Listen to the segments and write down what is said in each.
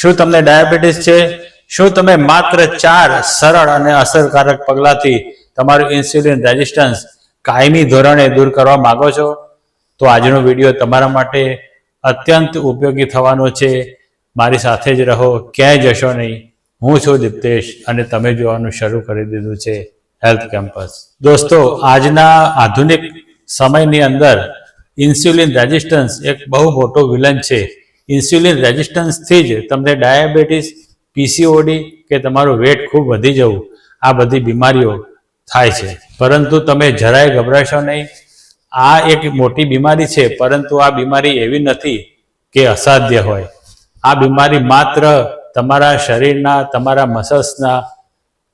શું તમને ડાયાબિટીસ છે? શું તમે માત્ર ચાર સરળ અને અસરકારક પગલાંથી તમારું ઇન્સ્યુલિન રેઝિસ્ટન્સ કાયમી ધોરણે દૂર કરવા માંગો છો? તો આજનો વીડિયો તમારા માટે અત્યંત ઉપયોગી થવાનો છે. મારી સાથે જ રહો, ક્યાંય જશો નહીં. હું છું દિપ્તેશ અને તમે જોવાનું શરૂ કરી દીધું છે હેલ્થ કેમ્પસ. દોસ્તો, આજના આધુનિક સમયની અંદર ઇન્સ્યુલિન રેઝિસ્ટન્સ એક બહુ મોટો વિલન છે. ઇન્સ્યુલિન રેઝિસ્ટન્સથી જ તમને ડાયાબિટીસ, પીસીઓડી કે તમારું વેટ ખૂબ વધી જવું. આ બધી બીમારીઓ થાય છે. પરંતુ તમે જરાય ગભરાશો નહીં. આ એક મોટી બીમારી છે, પરંતુ આ બીમારી એવી નથી કે અસાધ્ય હોય. આ બીમારી માત્ર તમારા શરીરના, તમારા મસલ્સના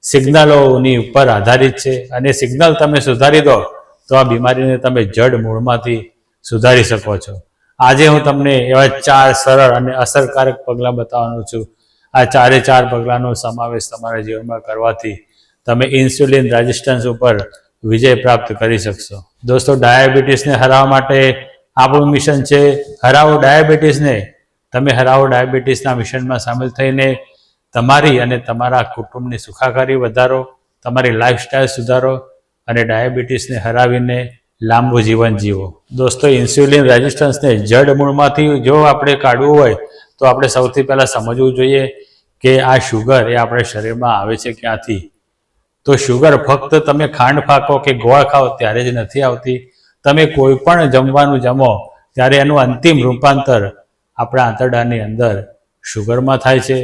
સિગ્નલોની ઉપર આધારિત છે. અને સિગ્નલ તમે સુધારી દો, તો આ બીમારીને તમે જડ મૂળમાંથી સુધારી શકો છો. આજે હું તમને એવા ચાર સરળ અને અસરકારક પગલાં બતાવવાનો છું. આ ચારે ચાર પગલાંનો સમાવેશ તમારા જીવનમાં કરવાથી તમે ઇન્સ્યુલિન રેઝિસ્ટન્સ ઉપર વિજય પ્રાપ્ત કરી શકશો. દોસ્તો, ડાયાબિટીસને હરાવવા માટે આપણું મિશન છે હરાવો ડાયાબિટીસને. તમે હરાવો ડાયાબિટીસના મિશનમાં સામેલ થઈને તમારી અને તમારા કુટુંબની સુખાકારી વધારો, તમારી લાઈફસ્ટાઈલ સુધારો અને ડાયાબિટીસને હરાવીને લાંબુ જીવન જીવો. દોસ્તો ઇન્સ્યુલિન રેઝિસ્ટન્સને જડ મૂળમાંથી જો આપણે કાઢવું હોય, તો આપણે સૌથી પહેલાં સમજવું જોઈએ કે આ શુગર એ આપણા શરીરમાં આવે છે ક્યાંથી. તો શુગર ફક્ત તમે ખાંડ ફાંકો કે ગોળ ખાઓ ત્યારે જ નથી આવતી. તમે કોઈ પણ જમવાનું જમો, ત્યારે એનું અંતિમ રૂપાંતર આપણા આંતરડાની અંદર શુગરમાં થાય છે.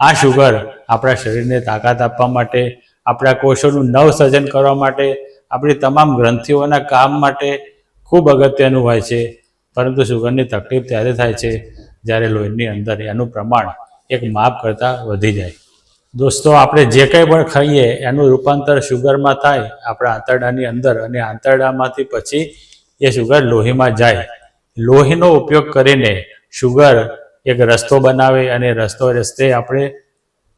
આ શુગર આપણા શરીરને તાકાત આપવા માટે, આપણા કોષોનું નવસર્જન કરવા માટે આપણી તમામ ગ્રંથિઓના કામ માટે ખૂબ અગત્યનું હોય છે. પરંતુ શુગરની તકલીફ ત્યારે થાય છે જ્યારે લોહીની અંદર એનું પ્રમાણ એક માપ કરતાં વધી જાય. દોસ્તો, આપણે જે કંઈ પણ ખાઈએ એનું રૂપાંતર શુગરમાં થાય આપણા આંતરડાની અંદર અને આંતરડામાંથી પછી એ શુગર લોહીમાં જાય. લોહીનો ઉપયોગ કરીને શુગર એક રસ્તો બનાવે અને રસ્તો રસ્તે આપણે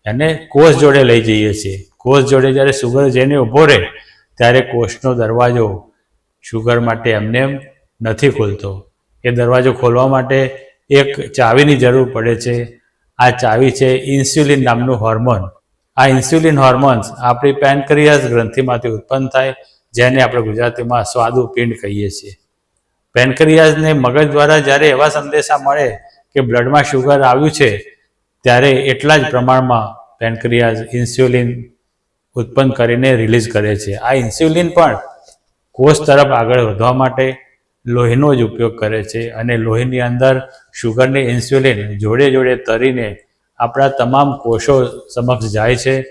એને કોષ જોડે લઈ જઈએ છીએ. કોષ જોડે જ્યારે શુગર જઈને ઊભો રહે ત્યારે કોષનો દરવાજો શુગર માટે એમને એમ નથી ખોલતો. એ દરવાજો ખોલવા માટે એક ચાવીની જરૂર પડે છે. આ ચાવી છે ઇન્સ્યુલિન નામનું હોર્મોન આ ઇન્સ્યુલિન હોર્મોન્સ આપણી પેનક્રિયાસ ગ્રંથિમાંથી ઉત્પન્ન થાય, જેને આપણે ગુજરાતીમાં સ્વાદુપિંડ કહીએ છીએ. પેનક્રિયાઝને મગજ દ્વારા જ્યારે એવા સંદેશા મળે કે બ્લડમાં શુગર આવ્યું છે, ત્યારે એટલા જ પ્રમાણમાં પેનક્રિયાઝ ઇન્સ્યુલિન ઉત્પન્ન કરીને રિલીઝ કરે છે. આ ઇન્સ્યુલિન પણ કોષ તરફ આગળ વધવા માટે લોહીનો જ ઉપયોગ કરે છે અને લોહીની અંદર શુગરની ઇન્સ્યુલિન જોડે જોડે તરીને આપણા તમામ કોષો સમક્ષ જાય છે.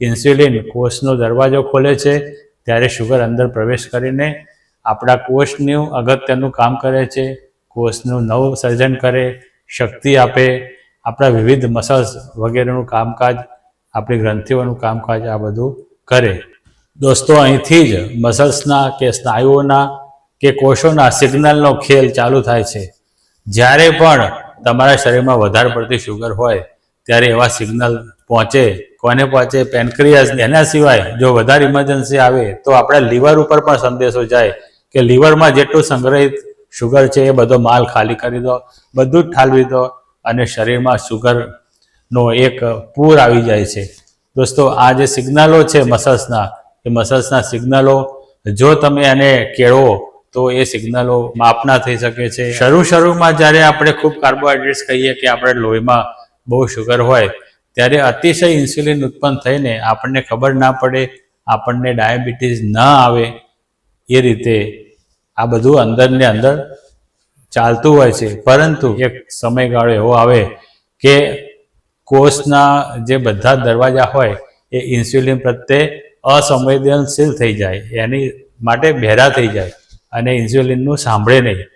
ઇન્સ્યુલિન કોષનો દરવાજો ખોલે છે, ત્યારે શુગર અંદર પ્રવેશ કરીને આપણા કોષનું અગત્યનું કામ કરે છે. કોષનું નવું સર્જન કરે, શક્તિ આપે, આપણા વિવિધ મસલ્સ વગેરેનું કામકાજ આપણી ગ્રંથિઓનું કામકાજ આ બધું કરે. દોસ્તો, અહીંથી જ મસલ્સના કે સ્નાયુઓના કે કોષોના સિગ્નલનો ખેલ ચાલુ થાય છે. જ્યારે પણ તમારા શરીરમાં વધારે પડતી શુગર હોય, ત્યારે એવા સિગ્નલ પહોંચે. કોને પહોંચે? પેનક્રિયાસ, એના સિવાય જો વધારે ઇમરજન્સી આવે, તો આપણા લીવર ઉપર પણ સંદેશો જાય કે લીવરમાં જેટલું સંગ્રહિત શુગર છે એ બધો માલ ખાલી કરી દો, બધું જ ઠાલવી દો અને શરીરમાં શુગરનો એક પૂર આવી જાય છે. દોસ્તો, આ જે સિગ્નલો છે મસલ્સના, એ મસલ્સના સિગ્નલો, જો તમે એને કેળવો, તો એ સિગ્નલો માપના થઈ શકે છે. શરૂ શરૂમાં જ્યારે આપણે ખૂબ કાર્બોહાઈડ્રેટ્સ કહીએ કે આપણે લોહીમાં બહુ શુગર હોય, ત્યારે અતિશય ઇન્સ્યુલિન ઉત્પન્ન થઈને આપણને ખબર ના પડે, આપણને ડાયાબિટીસ ન આવે, એ રીતે આ બધું અંદરને અંદર ચાલતું હોય છે. પરંતુ એક સમયગાળો એવો આવે કે કોષના જે બધા દરવાજા હોય એ ઇન્સ્યુલિન પ્રત્યે અસંવેદનશીલ થઈ જાય, એની માટે બહેરા થઈ જાય અને ઇન્સ્યુલિનનું સાંભળે નહીં.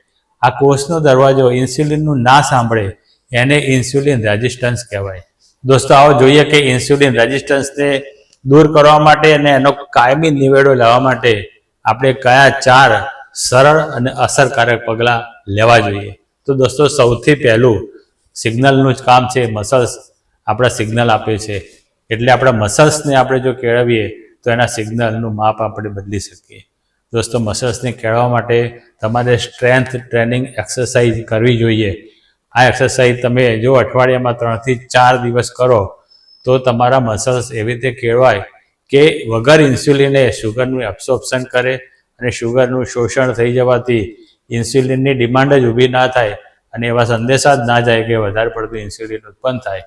આ કોષનો દરવાજો ઇન્સ્યુલિનનું ના સાંભળે, એને ઇન્સ્યુલિન રેઝિસ્ટન્સ કહેવાય. દોસ્તો, આવો જોઈએ કે ઇન્સ્યુલિન રેઝિસ્ટન્સને દૂર કરવા માટે અને એનો કાયમી નિવેડો લેવા માટે આપણે કયા ચાર સરળ અને અસરકારક પગલાં લેવા જોઈએ? તો દોસ્તો, સૌથી પહેલું સિગ્નલનું જ કામ છે મસલ્સ. આપણા સિગ્નલ આપે છે. એટલે આપણા મસલ્સને આપણે જો કેળવીએ, તો એના સિગ્નલનું માપ આપણે બદલી શકીએ. દોસ્તો મસલ્સને કેળવવા માટે તમારે સ્ટ્રેન્થ ટ્રેનિંગ એક્સરસાઇઝ કરવી જોઈએ. આ એક્સરસાઇઝ તમે જો અઠવાડિયામાં ત્રણથી ચાર દિવસ કરો, તો તમારા મસલ્સ એવી રીતે કેળવાય કે વગર ઇન્સ્યુલિને શુગરનું એબ્સોર્પ્શન કરે અને શુગરનું શોષણ થઈ જવાથી ઇન્સ્યુલિનની ડિમાન્ડ જ ઊભી ના થાય અને એવા સંદેશા જ ના જાય કે વધારે પડતું ઇન્સ્યુલિન ઉત્પન્ન થાય.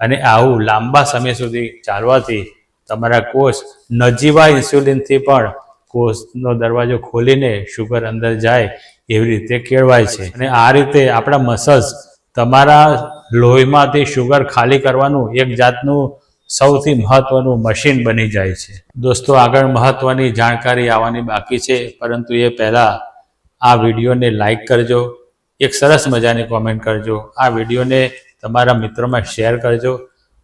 અને આવું લાંબા સમય સુધી ચાલવાથી તમારા કોષ નજીવા ઇન્સ્યુલિનથી પણ કોષનો દરવાજો ખોલીને શુગર અંદર જાય એવી રીતે કેળવાય છે. અને આ રીતે આપણા મસલ્સ તમારા લોહીમાંથી શુગર ખાલી કરવાનું એક જાતનું સૌથી મહત્વનું મશીન બની જાય છે. દોસ્તો, આગળ મહત્વની જાણકારી આવવાની બાકી છે, પરંતુ એ પહેલાં આ વિડીયોને લાઈક કરજો. એક સરસ મજાની કોમેન્ટ કરજો. આ વિડીયોને તમારા મિત્રોમાં શેર કરજો.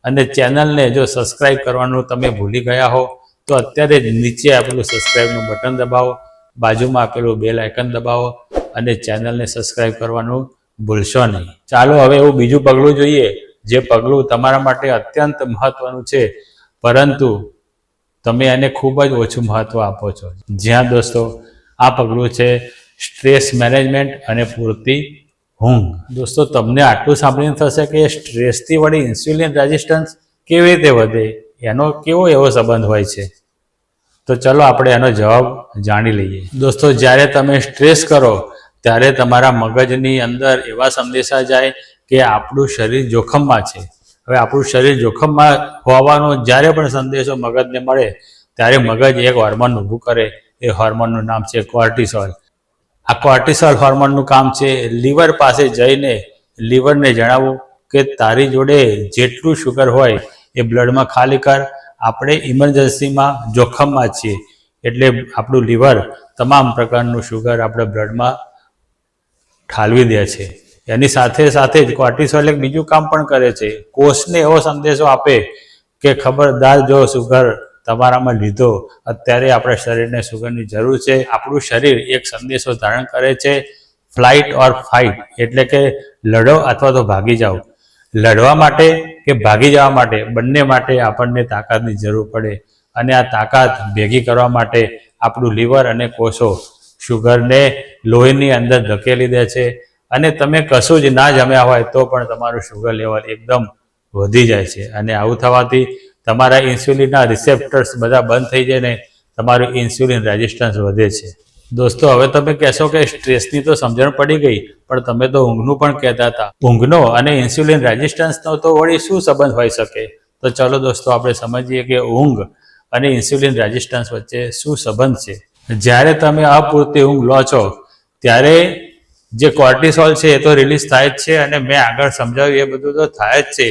અને ચેનલને જો સબસ્ક્રાઈબ કરવાનું તમે ભૂલી ગયા હો, તો અત્યારે જ નીચે આપેલું સબસ્ક્રાઈબનું બટન દબાવો, બાજુમાં આપેલું બેલ આઇકન દબાવો અને ચેનલને સબસ્ક્રાઈબ કરવાનું ભૂલશો નહીં. ચાલો હવે એવું બીજું પગલું જોઈએ, જે પગલું તમારા માટે અત્યંત મહત્વનું છે. પરંતુ તમે એને ખૂબ જ ઓછું મહત્વ આપો છો. જ્યાં દોસ્તો, આ પગલું છે સ્ટ્રેસ મેનેજમેન્ટ અને પૂરતી ઊંઘ દોસ્તો, તમને આટલું સાંભળીને થશે કે સ્ટ્રેસથી વળી ઇન્સ્યુલિન રેઝિસ્ટન્સ કેવી રીતે વધે, એનો કેવો એવો સંબંધ હોય છે? તો ચલો આપણે એનો જવાબ જાણી લઈએ. દોસ્તો, જ્યારે તમે સ્ટ્રેસ કરો, ત્યારે તમારા મગજની અંદર એવા સંદેશા જાય કે આપણું શરીર જોખમમાં છે. હવે આપણું શરીર જોખમમાં હોવાનો જ્યારે પણ સંદેશો મગજને મળે, ત્યારે મગજ એક હોર્મોન ઊભું કરે. એ હોર્મોનનું નામ છે કોર્ટિસોલ આ કોર્ટિસોલ હોર્મોનનું કામ છે લીવર પાસે જઈને લીવરને જણાવવું કે તારી જોડે જેટલું શુગર હોય એ બ્લડમાં ખાલી કર. આપણે ઇમરજન્સીમાં જોખમમાં છીએ એટલે આપણું લીવર તમામ પ્રકારનું શુગર આપણે બ્લડમાં ઠાલવી દે છે. એની સાથે સાથે જ કોર્ટિસોલ એક બીજું કામ પણ કરે છે. કોષને એવો સંદેશો આપે કે ખબરદાર જો શુગર તમારામાં લીધો, અત્યારે આપણા શરીરને સુગંધની જરૂર છે. આપણું શરીર એક સંદેશો ધારણ કરે છે, ફ્લાઇટ ઓર ફાઇટ એટલે કે લડો અથવા તો ભાગી જાઓ લડવા માટે કે ભાગી જવા માટે બંને માટે આપણને તાકાતની જરૂર પડે. અને આ તાકાત ભેગી કરવા માટે આપણું લીવર અને કોષો શુગરને લોહીની અંદર ધકેલી દે છે. અને તમે કશું જ ના જમ્યા હોય તો પણ તમારું શુગર લેવલ એકદમ વધી જાય છે. અને આવું થવાથી તમારા ઇન્સ્યુલિનના રિસેપ્ટર્સ બધા બંધ થઈ જાય ને તમારું ઇન્સ્યુલિન રેઝિસ્ટન્સ વધે છે. દોસ્તો, હવે તમે કહેશો કે સ્ટ્રેસની તો સમજણ પડી ગઈ, પણ તમે તો ઊંઘનું પણ કહેતા હતા. ઊંઘનો અને ઇન્સ્યુલિન રેઝિસ્ટન્સનો તો વળી શું સંબંધ હોઈ શકે? તો ચલો દોસ્તો, આપણે સમજીએ કે ઊંઘ અને ઇન્સ્યુલિન રેઝિસ્ટન્સ વચ્ચે શું સંબંધ છે. જ્યારે તમે અપૂરતી ઊંઘ લો છો, ત્યારે જે કોર્ટિસોલ છે એ તો રિલીઝ થાય જ છે અને મેં આગળ સમજાવ્યું, એ બધું તો થાય જ છે.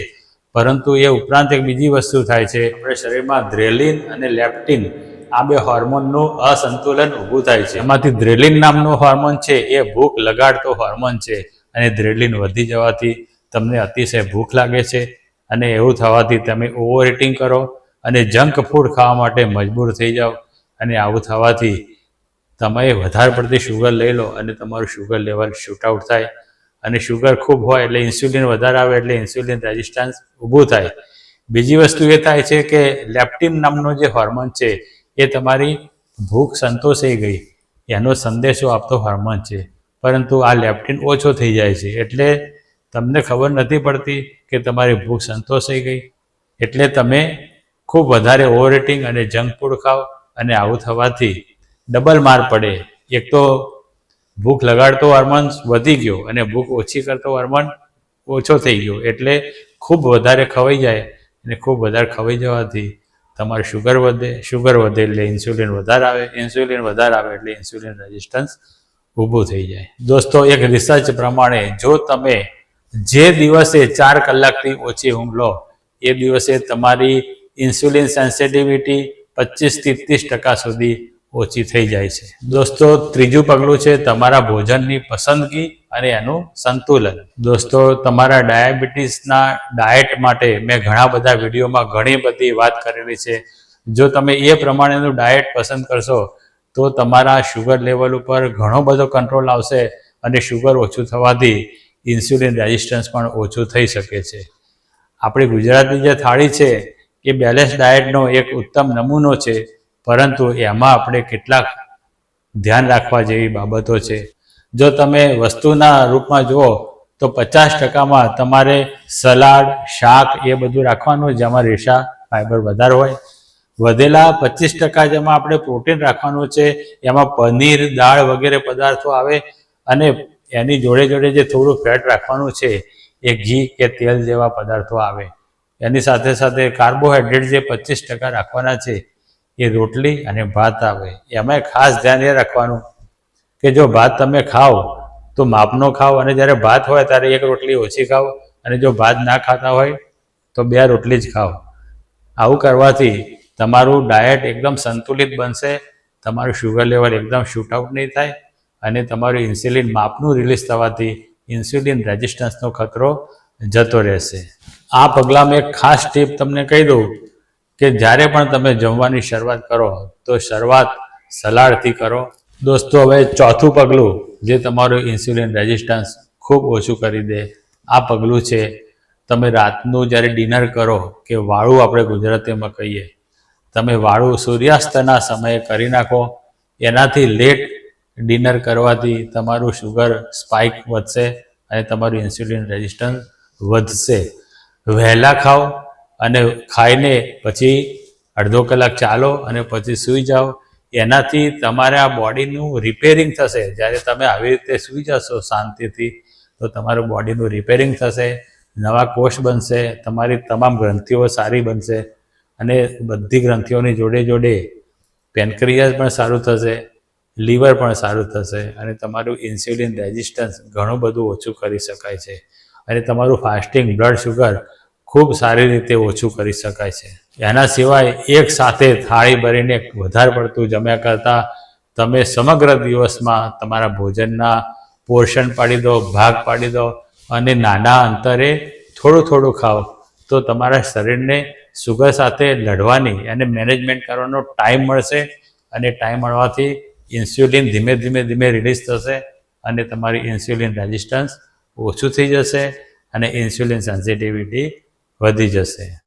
પરંતુ એ ઉપરાંત એક બીજી વસ્તુ થાય છે, આપણે શરીરમાં ધ્રેલિન અને લેપ્ટિન, આ બે હોર્મોનનું અસંતુલન ઊભું થાય છે. એમાંથી ધ્રેલિન નામનું હોર્મોન છે, એ ભૂખ લગાડતો હોર્મોન છે અને ધ્રેલિન વધી જવાથી તમને અતિશય ભૂખ લાગે છે અને એવું થવાથી તમે ઓવર ઇટિંગ કરો અને જંક ફૂડ ખાવા માટે મજબૂર થઈ જાઓ અને આવું થવાથી તમે વધારે પડતી શુગર લઈ લો અને તમારું શુગર લેવલ શૂટ આઉટ થાય. અને શુગર ખૂબ હોય એટલે ઇન્સ્યુલિન વધારે આવે એટલે ઇન્સ્યુલિન રેઝિસ્ટન્સ ઊભું થાય. બીજી વસ્તુ એ થાય છે કે લેપ્ટિન નામનો જે હોર્મોન છે, એ તમારી ભૂખ સંતોષાઈ ગઈ. એનો સંદેશો આપતો હોર્મોન છે. પરંતુ આ લેપ્ટિન ઓછો થઈ જાય છે. એટલે તમને ખબર નથી પડતી કે તમારી ભૂખ સંતોષાઈ ગઈ. એટલે તમે ખૂબ વધારે ઓવરએટિંગ અને જંક ફૂડ ખાઓ અને આવું થવાથી ડબલ માર પડે. એક તો ભૂખ લગાડતો હોર્મોન વધી ગયો અને ભૂખ ઓછી કરતો હોર્મોન ઓછો થઈ ગયો. એટલે ખૂબ વધારે ખવાઈ જાય અને ખૂબ વધારે ખવાઈ જવાથી તમારે શુગર વધે શુગર વધે એટલે ઇન્સ્યુલિન વધારે આવે ઇન્સ્યુલિન વધારે આવે એટલે ઇન્સ્યુલિન રેઝિસ્ટન્સ ઊભું થઈ જાય. દોસ્તો, એક રિસર્ચ પ્રમાણે જો તમે જે દિવસે ચાર કલાકથી ઓછી ઊંઘ લો, એ દિવસે તમારી ઇન્સ્યુલિન સેન્સિટિવિટી પચીસથી ત્રીસ ટકા સુધી ઓછી થઈ જાય છે. દોસ્તો, ત્રીજું પગલું છે તમારા ભોજનની પસંદગી અને એનું સંતુલન. દોસ્તો, તમારા ડાયાબિટીસના ડાયટ માટે મેં ઘણા બધા વિડીયોમાં ઘણી બધી વાત કરેલી છે. જો તમે એ પ્રમાણેનું ડાયટ પસંદ કરશો, તો તમારા શુગર લેવલ ઉપર ઘણો બધો કંટ્રોલ આવશે અને શુગર ઓછું થવાથી ઇન્સ્યુલિન રેઝિસ્ટન્સ પણ ઓછું થઈ શકે છે. આપણી ગુજરાતની જે થાળી છે, એ બેલેન્સ ડાયટનો એક ઉત્તમ નમૂનો છે. પરંતુ એમાં આપણે કેટલાક ધ્યાન રાખવા જેવી બાબતો છે. જો તમે વસ્તુના રૂપમાં જુઓ, તો પચાસ ટકામાં તમારે સલાડ, શાક એ બધું રાખવાનું જેમાં રેશા, ફાઈબર વધારે હોય. વધેલા પચીસ ટકા જેમાં આપણે પ્રોટીન રાખવાનું છે, એમાં પનીર, દાળ વગેરે પદાર્થો આવે અને એની જોડે જોડે જે થોડું ફેટ રાખવાનું છે, એ ઘી કે તેલ જેવા પદાર્થો આવે. એની સાથે સાથે કાર્બોહાઈડ્રેટ જે પચીસ ટકા રાખવાના છે એ રોટલી અને ભાત આવે. એમાં ખાસ ધ્યાન એ રાખવાનું કે જો ભાત તમે ખાઓ, તો માપનો ખાઓ અને જ્યારે ભાત હોય ત્યારે એક રોટલી ઓછી ખાઓ અને જો ભાત ના ખાતા હોય, તો બે રોટલી જ ખાઓ. આવું કરવાથી તમારું ડાયટ એકદમ સંતુલિત બનશે, તમારું શુગર લેવલ એકદમ શૂટઆઉટ નહીં થાય અને તમારું ઇન્સ્યુલિન માપનું રિલીઝ થવાથી ઇન્સ્યુલિન રેઝિસ્ટન્સનો ખતરો જતો રહેશે. આ પગલાંમાં એક ખાસ ટીપ તમને કહી દઉં કે જ્યારે પણ તમે જમવાની શરૂઆત કરો, તો શરૂઆત સલાડથી કરો. દોસ્તો, હવે ચોથું પગલું જે તમારું ઇન્સ્યુલિન રેઝિસ્ટન્સ ખૂબ ઓછું કરી દે, આ પગલું છે, તમે રાતનું જ્યારે ડિનર કરો, કે વાળું આપણે ગુજરાતીમાં કહીએ, તમે વાળું સૂર્યાસ્તના સમયે કરી નાખો, એનાથી લેટ ડિનર કરવાથી તમારું શુગર સ્પાઇક વધશે અને તમારું ઇન્સ્યુલિન રેઝિસ્ટન્સ વધશે. વહેલા ખાઓ અને ખાઈને પછી અડધો કલાક ચાલો અને પછી સૂઈ જાઓ. એનાથી તમારા બોડીનું રિપેરિંગ થશે. જ્યારે તમે આવી રીતે સૂઈ જશો શાંતિથી, તો તમારું બોડીનું રિપેરિંગ થશે, નવા કોષ બનશે, તમારી તમામ ગ્રંથિઓ સારી બનશે અને બધી ગ્રંથિઓની જોડે જોડે પેનક્રિયાસ પણ સારું થશે લીવર પણ સારું થશે અને તમારું ઇન્સ્યુલિન રેઝિસ્ટન્સ ઘણું બધું ઓછું કરી શકાય છે. અને તમારું ફાસ્ટિંગ બ્લડ શુગર ખૂબ સારી રીતે ઓછું કરી શકાય છે. એના સિવાય એક સાથે થાળી ભરીને વધારે પડતું જમ્યા કરતાં તમે સમગ્ર દિવસમાં તમારા ભોજનના પોર્શન પાડી દો, ભાગ પાડી દો અને નાના અંતરે થોડું થોડું ખાઓ. તો તમારા શરીરને સુગર સાથે લડવાની અને મેનેજમેન્ટ કરવાનો ટાઈમ મળશે અને ટાઈમ મળવાથી ઇન્સ્યુલિન ધીમે ધીમે ધીમે રિલીઝ થશે અને તમારી ઇન્સ્યુલિન રેઝિસ્ટન્સ ઓછું થઈ જશે અને ઇન્સ્યુલિન સેન્સિટિવિટી વધી જશે.